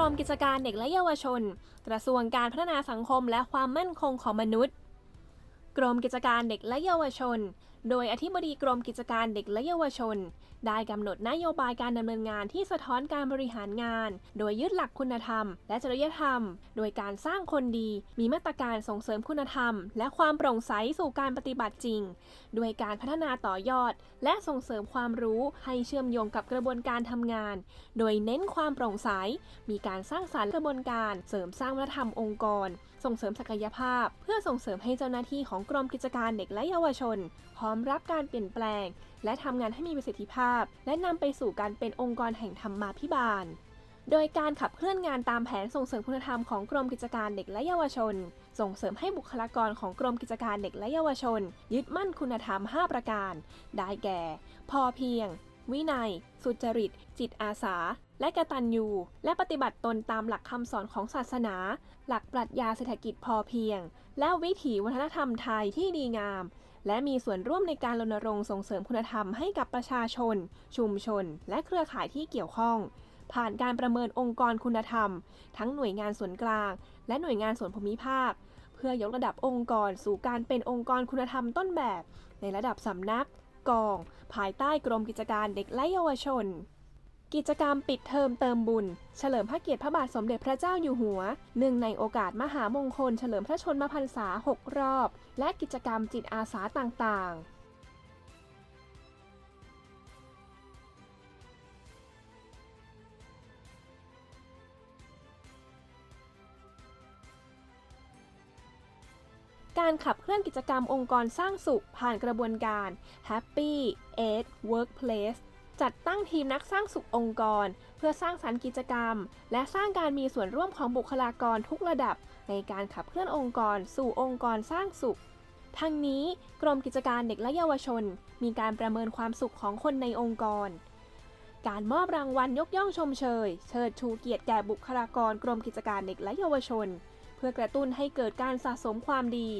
รมกิจการเด็กและเยาวชน กระทรวงการพัฒนาสังคมและความมั่นคงของมนุษย์ กรมกิจการเด็กและเยาวชน โดยอธิบดีกรมกิจการเด็กและเยาวชน ได้กำหนดนโยบายการดำเนินงานที่สะท้อนการบริหารงาน โดยยึดหลักคุณธรรม และจริยธรรม โดยการสร้างคนดี มีมาตรการส่งเสริมคุณธรรม และความโปร่งใสสู่การปฏิบัติจริง โดยการพัฒนาต่อยอด และส่งเสริมความรู้ให้เชื่อมโยงกับกระบวนการทำงาน โดยเน้นความโปร่งใส มีการสร้างสารรค์กระบวนการเสริมสร้างวัฒนธรรมองค์กร ส่งเสริมศักยภาพ เพื่อส่งเสริมให้เจ้าหน้าที่ของกรมกิจการเด็กและเยาวชนพร้อมรับการเปลี่ยนแปลง และทำงานให้มีประสิทธิภาพ และนำไปสู่การเป็นองค์กรแห่งธรรมาภิบาล โดยการขับเคลื่อนงานตามแผนส่งเสริมคุณธรรมของกรมกิจการเด็กและเยาวชน ส่งเสริมให้บุคลากรของกรมกิจการเด็กและเยาวชน ยึดมั่นคุณธรรม 5 ประการ ได้แก่ พอเพียง วินัย สุจริต จิตอาสา และกตัญญู และปฏิบัติตนตามหลักคำสอนของศาสนา หลักปรัชญาเศรษฐกิจพอเพียง และวิถีวัฒนธรรมไทยที่ดีงาม และมีส่วนร่วมในการรณรงค์ส่งเสริมคุณธรรมให้กับประชาชน ชุมชน และเครือข่ายที่เกี่ยวข้อง ผ่านการประเมินองค์กรคุณธรรม ทั้งหน่วยงานส่วนกลาง และหน่วยงานส่วนภูมิภาค เพื่อยกระดับองค์กรสู่การเป็นองค์กรคุณธรรมต้นแบบ ในระดับสำนัก กอง ภายใต้กรมกิจการเด็กและเยาวชน กิจกรรมปิดเทอมเติมบุญ เฉลิมพระเกียรติพระบาทสมเด็จพระเจ้าอยู่หัวเนื่องในโอกาสมหามงคล เฉลิมพระชนมพรรษา 6 รอบ และกิจกรรมจิตอาสาต่างๆการขับเคลื่อนกิจกรรมองค์กรสร้างสุขผ่านกระบวนการ Happy Aid Workplace จัดตั้งทีมนักสร้างสุของค์กร เพื่อสร้างสรรค์กิจกรรม และสร้างการมีส่วนร่วมของบุคลากรทุกระดับ ในการขับเคลื่อนองค์กร สู่องค์กรสร้างสุข ทั้งนี้กรมกิจการเด็กและเยาวชน มีการประเมินความสุขของคนในองค์กร การมอบรางวัลยกย่องชมเชย เชิดชูเกียรติแก่บุคลากรกรมกิจการเด็กและเยาวชน เพื่อกระตุ้นให้เกิดการสะสมความดี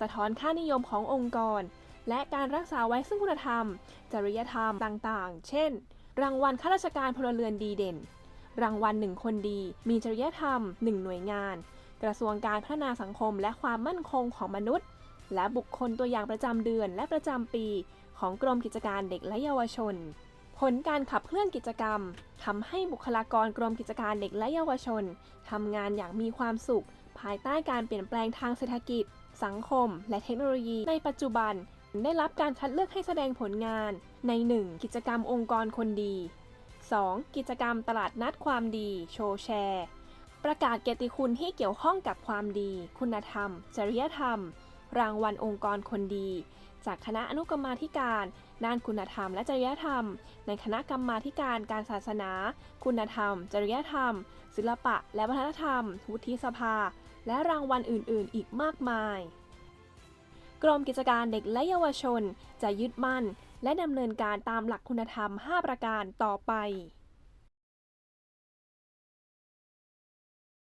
สะท้อนค่านิยมขององค์กร และการรักษาไว้ซึ่งคุณธรรม จริยธรรมต่างๆ เช่น รางวัลข้าราชการพลเรือนดีเด่น รางวัลหนึ่งคนดี มีจริยธรรมหนึ่งหน่วยงาน กระทรวงการพัฒนาสังคมและความมั่นคงของมนุษย์ และบุคคลตัวอย่างประจำเดือนและประจำปี ของกรมกิจการเด็กและเยาวชน ผลการขับเคลื่อนกิจกรรมทำให้บุคลากรกรมกิจการเด็กและเยาวชนทำงานอย่างมีความสุข ภายใต้การเปลี่ยนแปลงทางเศรษฐกิจ สังคม และเทคโนโลยีในปัจจุบัน ได้รับการคัดเลือกให้แสดงผลงานใน 1. กิจกรรมองค์กรคนดี 2. กิจกรรมตลาดนัดความดี โชว์แชร์ ประกาศเกียรติคุณที่เกี่ยวข้องกับความดี คุณธรรม จริยธรรม รางวัลองค์กรคนดี จากคณะอนุกรรมาธิการด้านคุณธรรมและจริยธรรม ในคณะกรรมาธิการการศาสนา คุณธรรม จริยธรรม ศิลปะ และวัฒนธรรมวุฒิสภา และรางวัลอื่น ๆ อีกมากมาย กรมกิจการเด็กและเยาวชนจะยึดมั่น และดำเนินการตามหลักคุณธรรม 5 ประการต่อไป